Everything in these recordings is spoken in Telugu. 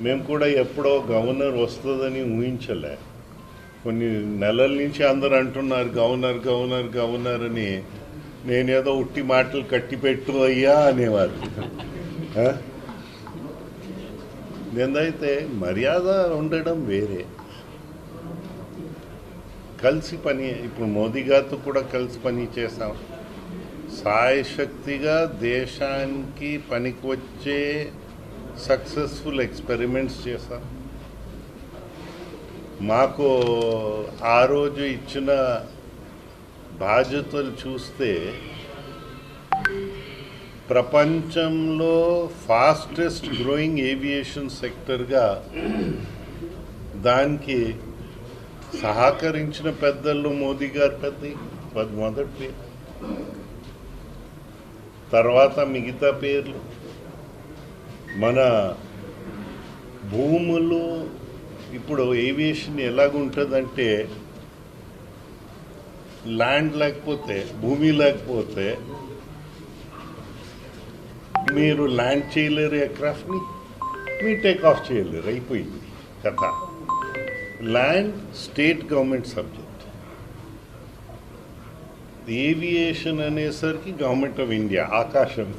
మేము కూడా ఎప్పుడో గవర్నర్ వస్తుందని ఊహించలే. కొన్ని నెలల నుంచి అందరు అంటున్నారు గవర్నర్ గవర్నర్ గవర్నర్ అని. నేనేదో ఉట్టి మాటలు కట్టిపెట్టు అయ్యా అనేవారు. ఆ? మర్యాద ఉండడం వేరే. కలిసి పని ఇప్పుడు మోదీ గారితో కూడా కలిసి పని చేసాం సాయశక్తిగా దేశానికి పనికి వచ్చే సక్సెస్ఫుల్ ఎక్స్పెరిమెంట్స్ చేశాం మాకు ఆ రోజు ఇచ్చిన బాధ్యతలు చూస్తే ప్రపంచంలో ఫాస్టెస్ట్ గ్రోయింగ్ ఏవియేషన్ సెక్టర్గా దానికి సహకరించిన పెద్దల్లో మోదీ గారు పెద్ద మొదటి పేరు తర్వాత మిగతా పేర్లు. మన భూములు ఇప్పుడు ఏవియేషన్ ఎలాగుంటుందంటే ల్యాండ్ లేకపోతే భూమి లేకపోతే మీరు ల్యాండ్ చేయలేరు ఎయిర్క్రాఫ్ట్ని మీ టేక్ ఆఫ్ చేయలేరు అయిపోయింది కథ. Land state government subject aviation అనేసరికి గవర్నమెంట్ ఆఫ్ ఇండియా ఆకాశం.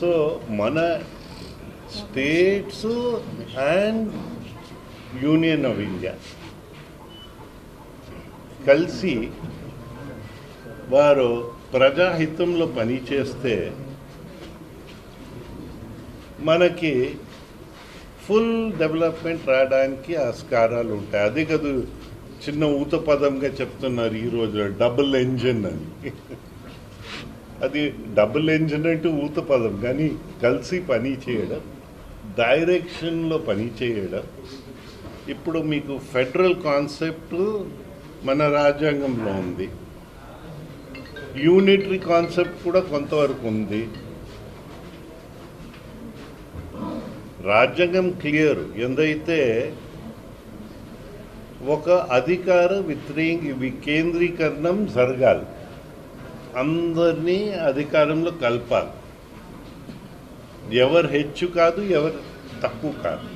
సో మన states and union of India కలిసి వారు ప్రజాహితంలో పనిచేస్తే మనకి ఫుల్ డెవలప్మెంట్ రావడానికి ఆస్కారాలు ఉంటాయి. అదే కదా చిన్న ఊత పదంగా చెప్తున్నారు ఈ డబుల్ ఇంజిన్ అని. అది డబుల్ ఇంజిన్ అంటే ఊత పదం కానీ కలిసి పని చేయడం డైరెక్షన్లో పని చేయడం. ఇప్పుడు మీకు ఫెడరల్ కాన్సెప్ట్ మన రాజ్యాంగంలో ఉంది. యూనిటరీ కాన్సెప్ట్ కూడా కొంతవరకు ఉంది. రాజ్యాంగం క్లియర్ ఎందైతే ఒక అధికార విత్రీ వికేంద్రీకరణం జరగాలి. అందరినీ అధికారంలో కలపాలి. ఎవరు హెచ్చు కాదు ఎవరు తక్కువ కాదు.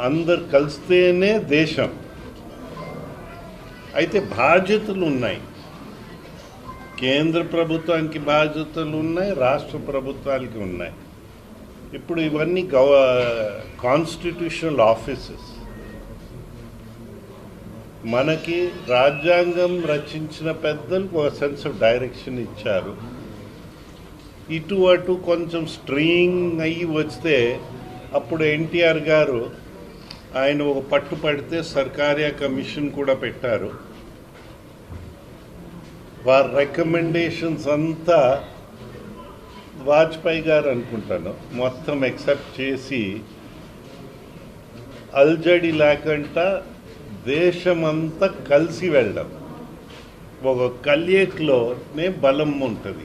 అందరు కలిస్తేనే దేశం. అయితే బాధ్యతలు ఉన్నాయి. కేంద్ర ప్రభుత్వానికి బాధ్యతలు ఉన్నాయి రాష్ట్ర ప్రభుత్వాలకి ఉన్నాయి. ఇప్పుడు ఇవన్నీ గవ కాన్స్టిట్యూషనల్ ఆఫీసెస్ మనకి రాజ్యాంగం రచించిన పెద్దలు ఒక సెన్స్ ఆఫ్ డైరెక్షన్ ఇచ్చారు. ఇటు అటు కొంచెం స్ట్రీయింగ్ అయ్యి వస్తే అప్పుడు ఎన్టీఆర్ గారు ఆయన ఒక పట్టు పడితే సర్కారియా కమిషన్ కూడా పెట్టారు. వారి రికమెండేషన్స్ అంతా వాజ్పేయి గారు అనుకుంటాను. మొత్తం ఎక్సెప్ట్ చేసి అల్జడి లేకుండా దేశమంతా కలిసి వెళ్ళడం. ఒక కల్యేక్లోనే బలం ఉంటుంది